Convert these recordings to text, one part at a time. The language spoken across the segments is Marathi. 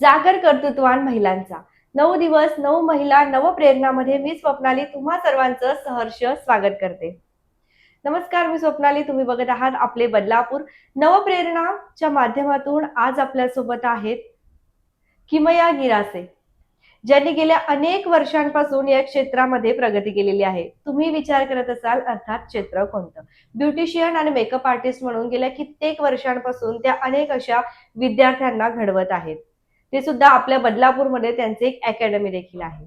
जागर कर्तृत्वान महिलांचा. नऊ दिवस नऊ महिला नवप्रेरणामध्ये मी स्वप्नाली तुम्हा सर्वांचं सहर्ष स्वागत करते. नमस्कार मी स्वप्नाली. तुम्ही बघत आहात आपले बदलापूर. नवप्रेरणाच्या माध्यमातून आज आपल्यासोबत आहेत किमया गिरासे. ज्यांनी गेल्या अनेक वर्षांपासून या क्षेत्रामध्ये प्रगती केलेली आहे. तुम्ही विचार करत असाल अर्थात क्षेत्र कोणतं? ब्युटिशियन आणि मेकअप आर्टिस्ट म्हणून गेल्या कित्येक वर्षांपासून त्या अनेक अशा विद्यार्थ्यांना घडवत आहेत. ते सुद्धा आपल्या बदलापूरमध्ये त्यांचे एक अकॅडमी देखील आहे.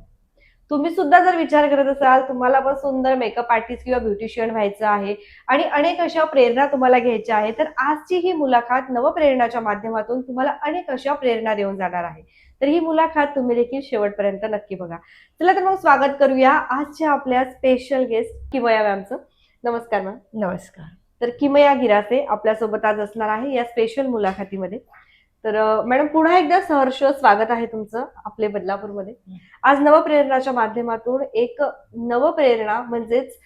तुम्ही सुद्धा जर विचार करत असाल तुम्हाला पण सुंदर मेकअप आर्टिस्ट किंवा ब्युटिशियन व्हायचं आहे आणि अनेक अशा प्रेरणा तुम्हाला घ्यायच्या आहे तर आजची ही मुलाखत नवप्रेरणाच्या माध्यमातून तुम्हाला अनेक अशा प्रेरणा देऊन जाणार आहे. तर ही मुलाखत तुम्ही देखील शेवटपर्यंत नक्की बघा. चला तर मग स्वागत करूया आजच्या आपल्या स्पेशल गेस्ट किमया मॅमचं नमस्कार मॅम नमस्कार. तर किमया गिरासे आपल्यासोबत आज असणार आहे या स्पेशल मुलाखतीमध्ये. तर मॅडम पुन्हा एकदा सहर्ष स्वागत आहे तुमचं आपले बदलापूरमध्ये. आज नवप्रेरणाच्या माध्यमातून एक नवप्रेरणा म्हणजेच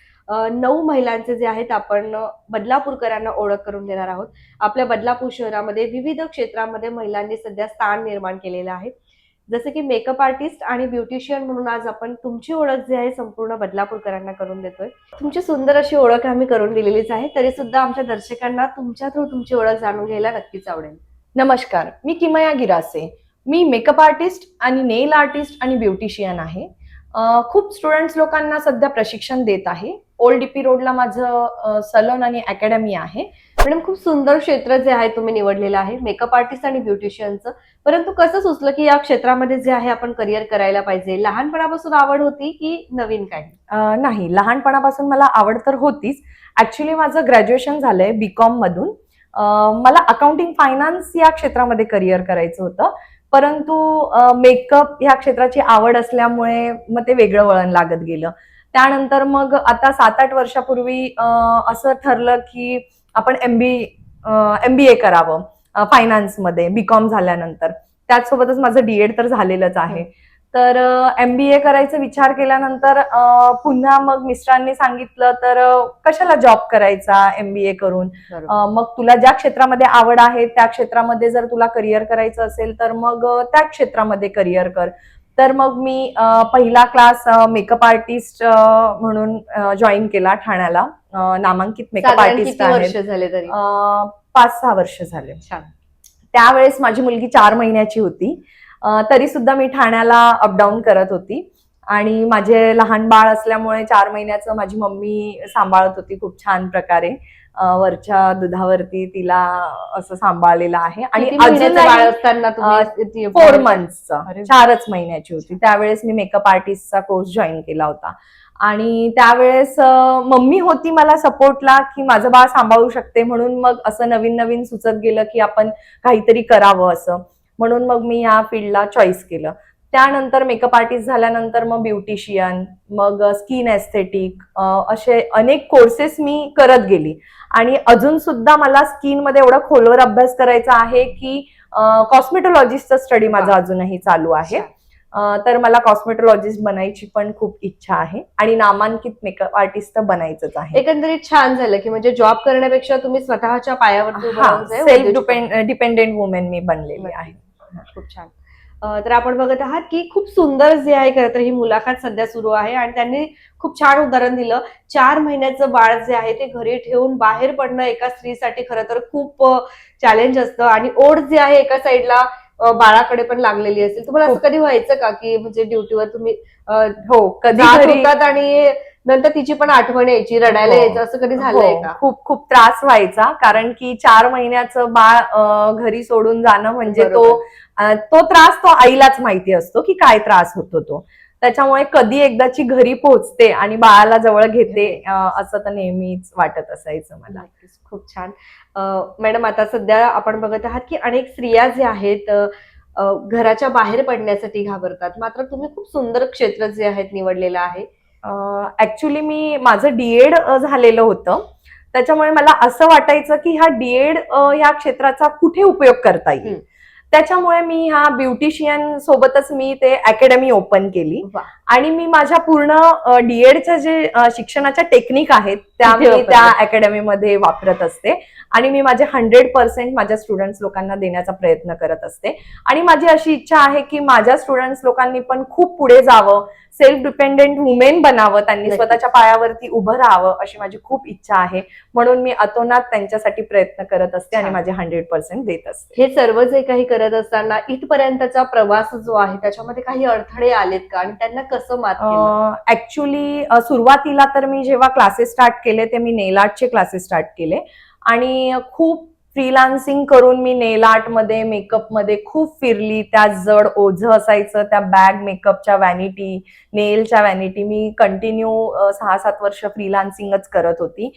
नऊ महिलांचे जे आहेत आपण बदलापूरकरांना ओळख करून देणार आहोत. आपल्या बदलापूर शहरामध्ये विविध क्षेत्रामध्ये महिलांनी सध्या स्थान निर्माण केलेलं आहे. जसं की मेकअप आर्टिस्ट आणि ब्युटिशियन म्हणून आज आपण तुमची ओळख जी आहे संपूर्ण बदलापूरकरांना करून देतोय. तुमची सुंदर अशी ओळख आम्ही करून दिलेलीच आहे. तरी सुद्धा आमच्या दर्शकांना तुमच्या थ्रू तुमची ओळख जाणून घ्यायला नक्कीच आवडेल. नमस्कार मी किमया गिरासे. मी मेकअप आर्टिस्ट आणि नेल आर्टिस्ट आणि ब्युटिशियन आहे. खूप स्टुडंट्स लोकांना सध्या प्रशिक्षण देत आहे. ओल्ड डीपी रोडला माझं सलून आणि अकॅडमी आहे. मॅडम खूप सुंदर क्षेत्र जे आहे तुम्ही निवडलेलं आहे मेकअप आर्टिस्ट आणि ब्युटिशियनचं परंतु कसं सुचलं की या क्षेत्रामध्ये जे आहे आपण करिअर करायला पाहिजे? लहानपणापासून आवड होती की नवीन काही अं, नाही लहानपणापासून मला आवड तर होतीच. ऍक्च्युली माझं ग्रॅज्युएशन झालंय बीकॉम मधून. मला अकाउंटिंग फायनान्स या क्षेत्रामध्ये करिअर करायचं होतं. परंतु मेकअप ह्या क्षेत्राची आवड असल्यामुळे मग ते वेगळं वळण लागत गेलं. त्यानंतर मग आता सात आठ वर्षापूर्वी असं ठरलं की आपण एम बी एम बी ए करावं फायनान्समध्ये बीकॉम झाल्यानंतर. त्याचसोबतच माझं डीएड तर झालेलंच आहे. तर एम बी ए करायचा विचार केल्यानंतर पुन्हा मग मिस्टरांनी सांगितलं तर कशाला जॉब करायचा एम बी ए करून? मग तुला ज्या क्षेत्रामध्ये आवड आहे त्या क्षेत्रामध्ये जर तुला करिअर करायचं असेल तर मग त्या क्षेत्रामध्ये करिअर कर. तर मग मी पहिला क्लास मेकअप आर्टिस्ट म्हणून जॉईन केला ठाण्याला. नामांकित मेकअप आर्टिस्ट झाले पाच सहा वर्ष झाले. त्यावेळेस माझी मुलगी चार महिन्याची होती. तरी सुद्धा मी ठाण्याला अपडाऊन करत होती. आणि माझे लहान बाळ असल्यामुळे चार महिन्याचं माझी मम्मी सांभाळत होती खूप छान प्रकारे. वरच्या दुधावरती तिला असं सांभाळलेलं आहे. आणि फोर मंथचा. चारच महिन्याची होती. त्यावेळेस मी मेकअप आर्टिस्टचा कोर्स जॉईन केला होता. आणि त्यावेळेस मम्मी होती मला सपोर्टला की माझं बाळ सांभाळू शकते म्हणून मग असं नवीन नवीन सुचत गेलं की आपण काहीतरी करावं असं. म्हणून मग मी या फील्डला चॉईस केलं. त्यानंतर मेकअप आर्टिस्ट झाल्यानंतर मग ब्युटिशियन मग स्किन एस्थेटिक असे अनेक कोर्सेस मी करत गेली. आणि अजून सुद्धा मला स्किनमध्ये एवढा खोलवर अभ्यास करायचा आहे की कॉस्मेटोलॉजिस्टचा स्टडी माझा. अजूनही चालू आहे. तर मला कॉस्मेटोलॉजिस्ट बनायची पण खूप इच्छा आहे आणि नामांकित मेकअप आर्टिस्ट तर बनायचंच आहे. एकंदरीत छान झालं की म्हणजे जॉब करण्यापेक्षा तुम्ही स्वतःच्या जे सेल्फ डिपेंडेंट वुमेन मी बनलेली आहे. खूप छान. तर आपण बघत आहात की खूप सुंदर जे आहे खरं तर ही मुलाखत सध्या सुरू आहे आणि त्यांनी खूप छान उदाहरण दिलं. चार महिन्याचं बाळ जे आहे ते घरी ठेवून बाहेर पडणं एका स्त्रीसाठी खरं तर खूप चॅलेंज असतं आणि ओढ जी आहे एका साईडला बाळाकडे पण लागलेली असेल. तुम्हाला असं कधी व्हायचं का की म्हणजे ड्युटीवर तुम्ही हो कधी आणि नंतर तिची पण आठवण यायची रडायला हो. यायचं असं कधी झालंय हो, का? खूप खूप त्रास व्हायचा कारण की चार महिन्याचं बाळ घरी सोडून जाणं म्हणजे तो तो त्रास तो आईलाच माहिती असतो की काय त्रास होतो तो. त्याच्यामुळे कधी एकदाची घरी पोहोचते आणि बाळाला जवळ घेते असं तर नेहमीच वाटत असायचं मला. खूप छान. मॅडम आता सध्या आपण बघत आहात की अनेक स्त्रिया जे आहेत घराच्या बाहेर पडण्यासाठी घाबरतात. मात्र तुम्ही खूप सुंदर क्षेत्र जे आहेत निवडलेलं आहे. ऍक्च्युली मी माझं डीएड झालेलं होतं त्याच्यामुळे मला असं वाटायचं की ह्या डीएड ह्या क्षेत्राचा कुठे उपयोग करता येईल. त्याच्यामुळे मी ह्या ब्युटिशियन सोबतच मी ते अकॅडमी ओपन केली. आणि मी माझ्या पूर्ण डीएडच्या जे शिक्षणाच्या टेक्निक आहेत त्या मी. त्या अकॅडमीमध्ये वापरत असते आणि मी माझे हंड्रेड पर्सेंट माझ्या स्टुडंट्स लोकांना देण्याचा प्रयत्न करत असते आणि माझी अशी इच्छा आहे की माझ्या स्टुडंट्स लोकांनी पण खूप पुढे जावं सेल्फ डिपेंडेंट वुमेन बनावं त्यांनी. स्वतःच्या पायावरती उभं राहावं अशी माझी खूप इच्छा आहे म्हणून मी अतोनात त्यांच्यासाठी प्रयत्न करत असते आणि. माझे हंड्रेड पर्सेंट देत असते हे सर्व जे काही करत असताना इथपर्यंतचा प्रवास जो आहे त्याच्यामध्ये काही अडथळे आलेत का आणि त्यांना कसं मात ऍक्च्युली सुरुवातीला तर मी जेव्हा क्लासेस स्टार्ट केले ते मी नेल आर्टचे क्लासेस स्टार्ट केले. आणि खूप फ्रीलान्सिंग करून मी नेल आर्टमध्ये मेकअपमध्ये खूप फिरली. त्या जड ओझं असायचं त्या बॅग मेकअपच्या व्हॅनिटी नेलच्या वॅनिटी मी कंटिन्यू सहा सात वर्ष फ्रीलान्सिंगच करत होती.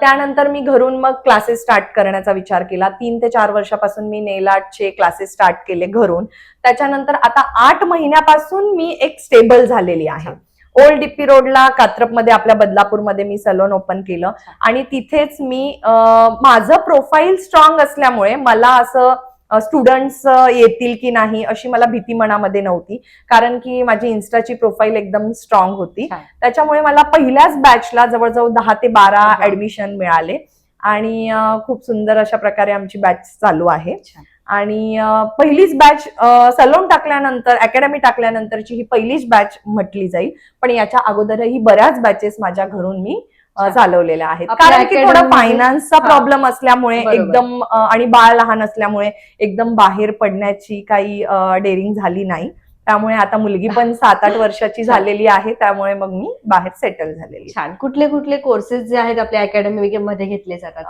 त्यानंतर मी घरून मग क्लासेस स्टार्ट करण्याचा विचार केला. तीन ते चार वर्षापासून मी नेल आर्टचे क्लासेस स्टार्ट केले घरून. त्याच्यानंतर आता आठ महिन्यापासून मी एक स्टेबल झालेली आहे. ओल्ड डिप्पी रोडला कात्रपमध्ये आपल्या बदलापूरमध्ये मी सलोन ओपन केलं आणि तिथेच मी माझं प्रोफाईल स्ट्रॉंग असल्यामुळे मला असं स्टुडंट्स येतील की नाही अशी मला भीती मनामध्ये नव्हती कारण की माझी इन्स्टाची प्रोफाईल एकदम स्ट्रॉंग होती. त्याच्यामुळे मला पहिल्याच बॅचला जवळजवळ दहा ते बारा. ऍडमिशन मिळाले आणि खूप सुंदर अशा प्रकारे आमची बॅच चालू आहे. आणि पहिलीच बॅच सलोन टाकल्यानंतर अकॅडमी टाकल्यानंतरची ही पहिलीच बॅच म्हटली जाईल पण याच्या अगोदरही बऱ्याच बॅचेस माझ्या घरून मी. चालवलेल्या आहेत कारण की थोडं फायनान्सचा. प्रॉब्लेम असल्यामुळे. एकदम आणि बाळ लहान असल्यामुळे एकदम बाहेर पडण्याची काही डेअरिंग झाली नाही त्यामुळे आता मुलगी पण सात आठ वर्षाची झालेली आहे त्यामुळे मग मी बाहेर सेटल झालेली. छान. कुठले कुठले कोर्सेस जे आहेत आपल्या अकॅडमी मध्ये घेतले जातात?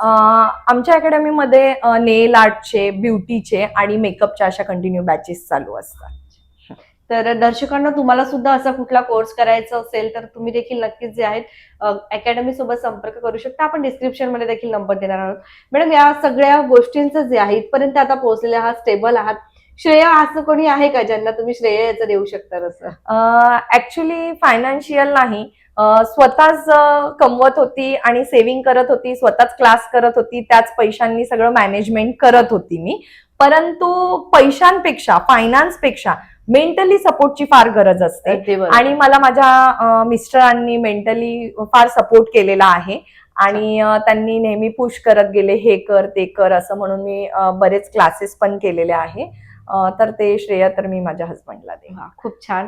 आमच्या अकॅडमीमध्ये नेल आर्टचे ब्युटीचे आणि मेकअपच्या अशा कंटिन्यू बॅचेस चालू असतात. तर दर्शकांना तुम्हाला सुद्धा असा कुठला कोर्स करायचा असेल तर तुम्ही देखील नक्कीच जे आहेत अकॅडमी सोबत संपर्क करू शकता. आपण डिस्क्रिप्शनमध्ये देखील नंबर देणार आहोत. मॅडम या सगळ्या गोष्टींचं जे आहे इथपर्यंत आता पोहोचलेले आहात स्टेबल आहात. श्रेय असं कोणी आहे का ज्यांना तुम्ही श्रेय याचं देऊ शकता असं ऍक्च्युली फायनान्शियल नाही. स्वतःच कमवत होती आणि सेव्हिंग करत होती स्वतःच क्लास करत होती त्याच पैशांनी सगळं मॅनेजमेंट करत होती मी. परंतु पैशांपेक्षा फायनान्सपेक्षा मेंटली सपोर्टची फार गरज असते. आणि मला माझ्या मिस्टरांनी मेंटली फार सपोर्ट केलेला आहे. आणि त्यांनी नेहमी पुश करत गेले हे कर ते कर असं म्हणून मी बरेच क्लासेस पण केलेले आहे. तर ते श्रेय तर मी माझ्या हस्बंडला वा, खूप छान.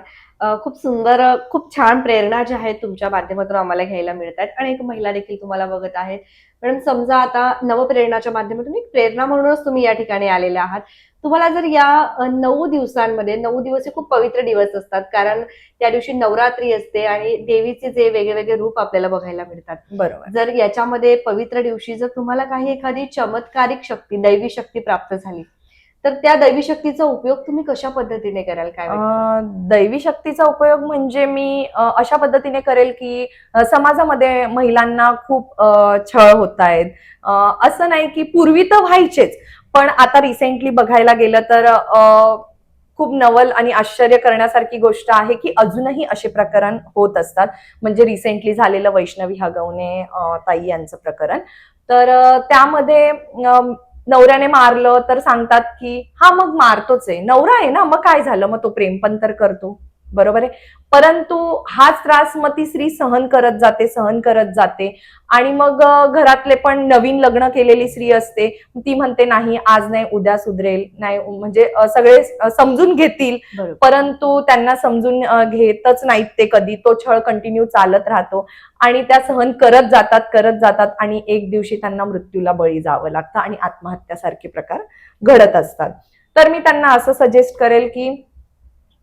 खूप सुंदर खूप छान प्रेरणा ज्या आहेत तुमच्या माध्यमातून आम्हाला घ्यायला मिळतात. आणि एक महिला देखील तुम्हाला बघत आहेत. मॅडम समजा आता नवप्रेरणाच्या माध्यमातून एक प्रेरणा म्हणूनच तुम्ही या ठिकाणी आलेले आहात. तुम्हाला जर या नऊ दिवसांमध्ये नऊ दिवस हे खूप पवित्र दिवस असतात. कारण त्या दिवशी नवरात्री असते आणि देवीचे जे वेगवेगळे रूप आपल्याला बघायला मिळतात. बरोबर. जर याच्यामध्ये पवित्र दिवशी जर तुम्हाला काही एखादी चमत्कारिक शक्ती दैवी शक्ती प्राप्त झाली तर त्या दैवी शक्तीचा उपयोग तुम्ही कशा पद्धतीने कराल काय दैवी शक्तीचा उपयोग म्हणजे मी अशा पद्धतीने करेल की समाजामध्ये महिलांना खूप छळ होत आहेत. असं नाही की पूर्वी तर व्हायचेच पण आता रिसेंटली बघायला गेलं तर खूप नवल आणि आश्चर्य करण्यासारखी गोष्ट आहे की अजूनही असे प्रकरण होत असतात. म्हणजे रिसेंटली झालेलं वैष्णवी हगवणे ताई यांचं प्रकरण. तर त्यामध्ये नवऱ्याने मारलं तर सांगतात की हा मग मारतोच आहे. नवरा आहे ना मग काय झालं? मग तो प्रेम पण तर करतो. बरोबर आहे? परंतु हाच त्रास मग ती स्त्री सहन करत जाते सहन करत जाते. आणि मग घरातले पण नवीन लग्न केलेली स्त्री असते. ती म्हणते नाही आज नाही उद्या सुधरेल. नाही म्हणजे सगळे समजून घेतील. परंतु त्यांना समजून घेतच नाहीत ते कधी. तो छळ कंटिन्यू चालत राहतो. आणि त्या सहन करत जातात करत जातात. आणि एक दिवशी त्यांना मृत्यूला बळी जावं लागतं. आणि आत्महत्यासारखे प्रकार घडत असतात. तर मी त्यांना असं सजेस्ट करेल की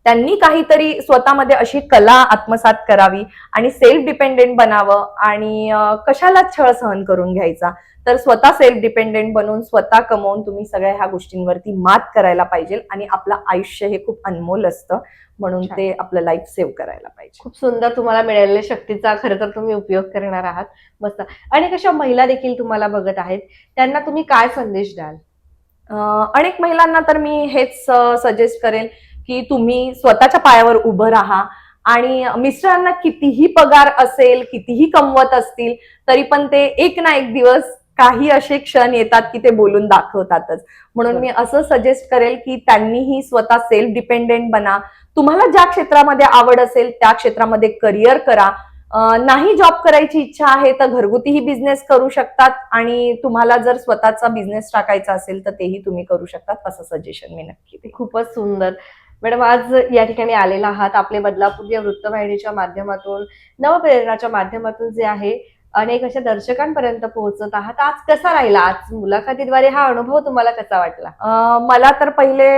त्यांनी काहीतरी स्वतःमध्ये अशी कला आत्मसात करावी आणि सेल्फ डिपेंडेंट बनावं आणि कशाला छळ सहन करून घ्यायचा. तर स्वतः सेल्फ डिपेंडेंट बनून स्वतः कमवून तुम्ही सगळ्या ह्या गोष्टींवरती मात करायला पाहिजे आणि आपलं आयुष्य हे खूप अनमोल असतं म्हणून. ते आपलं लाईफ सेव्ह करायला पाहिजे. खूप सुंदर तुम्हाला मिळालेल्या शक्तीचा खरं तर तुम्ही उपयोग करणार आहात. मस्त. आणि कशा महिला देखील तुम्हाला बघत आहेत. त्यांना तुम्ही काय संदेश द्याल? अनेक महिलांना तर मी हेच सजेस्ट करेल की तुम्ही स्वतःच्या पायावर उभं राहा. आणि मिस्टरांना कितीही पगार असेल कितीही कमवत असतील तरी पण ते एक ना एक दिवस काही असे क्षण येतात की ते बोलून दाखवतातच. म्हणून मी असं सजेस्ट करेल की त्यांनीही स्वतः सेल्फ डिपेंडेंट बना. तुम्हाला ज्या क्षेत्रामध्ये आवड असेल त्या क्षेत्रामध्ये करिअर करा. नाही जॉब करायची इच्छा आहे तर घरगुतीही बिझनेस करू शकतात. आणि तुम्हाला जर स्वतःचा बिझनेस टाकायचा असेल तर तेही तुम्ही करू शकतात असं सजेशन मी नक्की. खूपच सुंदर. मॅडम आज या ठिकाणी आलेला आहात आपले बदलापूर या वृत्तवाहिनीच्या माध्यमातून नवप्रेरणाच्या माध्यमातून जे आहे अनेक अशा दर्शकांपर्यंत पोहोचत आहात. आज कसा राहिला? आज मुलाखतीद्वारे हा अनुभव तुम्हाला कसा वाटला? मला तर पहिले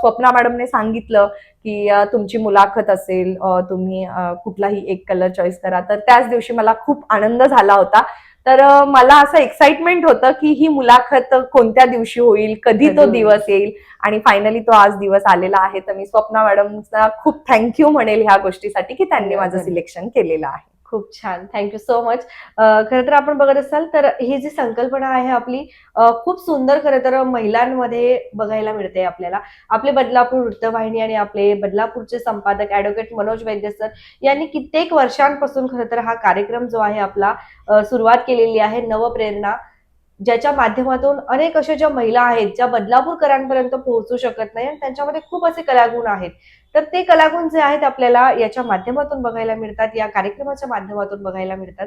स्वप्ना मॅडमने सांगितलं की तुमची मुलाखत असेल तुम्ही कुठलाही एक कलर चॉईस करा. तर त्याच दिवशी मला खूप आनंद झाला होता. तर मला असं एक्साइटमेंट होतं की ही मुलाखत कोणत्या दिवशी होईल कधी तो. दिवस येईल आणि फायनली तो आज दिवस आलेला आहे तर मी स्वप्ना मॅडमचा खूप थँक्यू म्हणेल ह्या गोष्टीसाठी की त्यांनी माझं. सिलेक्शन केलेलं आहे खूप छान. थँक्यू सो मच खरं तर आपण बघत असाल तर ही जी संकल्पना आहे आपली खूप सुंदर खरं तर महिलांमध्ये बघायला मिळते आपल्याला. आपले बदलापूर वृत्तवाहिनी आणि आपले बदलापूरचे संपादक ऍडव्होकेट मनोज वैद्य सर यांनी कित्येक वर्षांपासून खरं तर हा कार्यक्रम जो आहे आपला सुरुवात केलेली आहे नवप्रेरणा. ज्याच्या माध्यमातून अनेक अशा ज्या महिला आहेत ज्या बदलापूरकरांपर्यंत पोहोचू शकत नाही आणि त्यांच्यामध्ये खूप असे कलागुण आहेत. तर ते कलागुण जे आहेत आपल्याला याच्या माध्यमातून बघायला मिळतात या कार्यक्रमाच्या माध्यमातून बघायला मिळतात.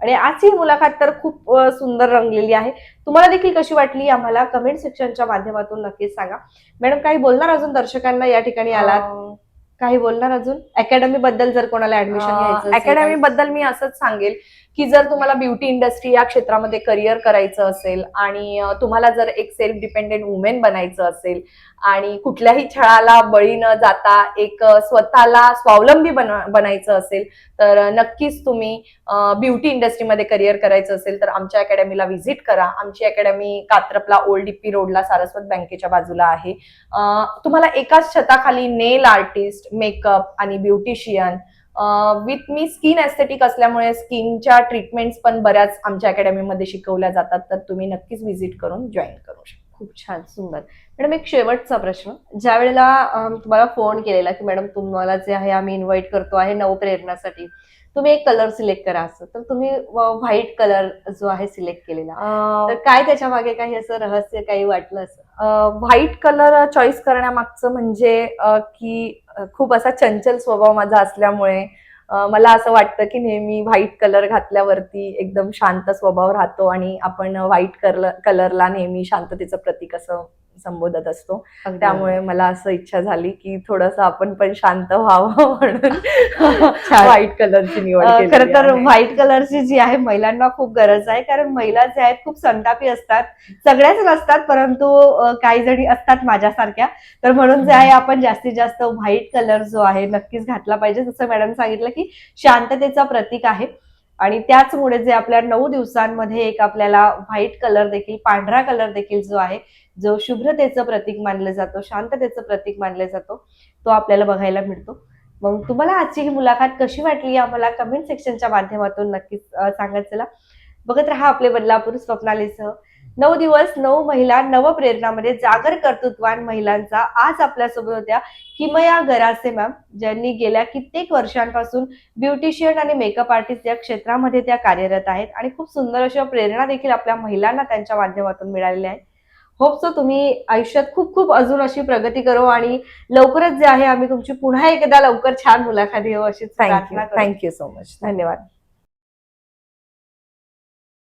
आणि आजची ही मुलाखत तर खूप सुंदर रंगलेली आहे. तुम्हाला देखील कशी वाटली आम्हाला कमेंट सेक्शनच्या माध्यमातून नक्कीच सांगा. मॅडम काही बोलणार अजून दर्शकांना या ठिकाणी आलात? काही बोलणार अजून? अकॅडमी बद्दल जर कोणाला ऍडमिशन घ्यायचं अकॅडमी बद्दल मी असंच सांगेल की जर तुम्हाला ब्युटी इंडस्ट्री या क्षेत्रामध्ये करिअर करायचं असेल आणि तुम्हाला जर एक सेल्फ डिपेंडेंट वुमेन बनायचं असेल आणि कुठल्याही छळाला बळी न जाता एक स्वतःला स्वावलंबी बन- बनायचं असेल तर नक्कीच तुम्ही ब्युटी इंडस्ट्रीमध्ये करिअर करायचं असेल तर आमच्या अकॅडमीला व्हिजिट करा. आमची अकॅडमी कात्रपला ओल्ड डीपी रोडला सारस्वत बँकेच्या बाजूला आहे. तुम्हाला एकाच छताखाली नेल आर्टिस्ट मेकअप आणि ब्युटिशियन विथ मी स्किन एस्थेटिक असल्यामुळे स्किनच्या ट्रीटमेंट्स पण बऱ्याच आमच्या अकॅडमीमध्ये शिकवल्या जातात तर तुम्ही नक्कीच व्हिजिट करून जॉईन करू शकता. खूप छान सुंदर. मॅडम एक शेवटचा प्रश्न. ज्या वेळेला तुम्हाला फोन केलेला की मॅडम तुम्हाला जे आहे आम्ही इन्व्हाइट करतो आहे नवप्रेरणासाठी तुम्ही एक कलर सिलेक्ट करा असं. तर तुम्ही व्हाईट कलर जो आहे सिलेक्ट केलेला. तर काय त्याच्यामागे काही असं रहस्य काही वाटलं असं? व्हाईट कलर चॉईस करण्यामागचं म्हणजे की खूप असा चंचल स्वभाव माझा असल्यामुळे मला असं वाटतं की नेहमी व्हाईट कलर घातल्यावरती एकदम शांत स्वभाव राहतो आणि आपण व्हाईट कलर कलरला नेहमी शांततेचं प्रतीक असं संबोधत असतो. त्यामुळे मला असं इच्छा झाली की थोडस आपण पण शांत व्हावं म्हणून. व्हाईट कलरची निवड खरं तर. व्हाईट कलरची जी आहे महिलांना खूप गरज आहे कारण महिला ज्या आहेत खूप संतापी असतात. सगळ्याच नसतात परंतु काही जणी असतात माझ्यासारख्या. तर म्हणून जे आहे आपण जास्तीत जास्त व्हाईट कलर जो आहे नक्कीच घातला पाहिजे. जसं मॅडम सांगितलं की शांततेचा प्रतीक आहे. आणि त्याचमुळे जे आपल्या नऊ दिवसांमध्ये एक आपल्याला व्हाईट कलर देखील पांढरा कलर देखील जो आहे जो शुभ्रतेचं प्रतीक मानलं जातो शांततेचं प्रतीक मानलं जातो तो आपल्याला बघायला मिळतो. मग तुम्हाला आजची ही मुलाखत कशी वाटली आम्हाला कमेंट सेक्शनच्या माध्यमातून नक्कीच सांगत चला बघत राहा आपले बदलापूर स्वप्नालीसह. नऊ दिवस नऊ महिला नवप्रेरणामध्ये जागर कर्तृत्वान महिलांचा आज आपल्यासोबत होत्या किमया गरासे मॅम ज्यांनी गेल्या कित्येक वर्षांपासून ब्युटिशियन आणि मेकअप आर्टिस्ट या क्षेत्रामध्ये त्या कार्यरत आहेत आणि खूप सुंदर अशा प्रेरणा देखील आपल्या महिलांना त्यांच्या माध्यमातून मिळालेल्या आहेत. होप सो तुम्ही आयुष्यात खूप खूप अजून अशी प्रगती करो आणि लवकरच जे आहे आम्ही तुमची पुन्हा एकदा लवकर छान मुलाखत घेऊ अशीच थँक्यू थँक्यू सो मच धन्यवाद.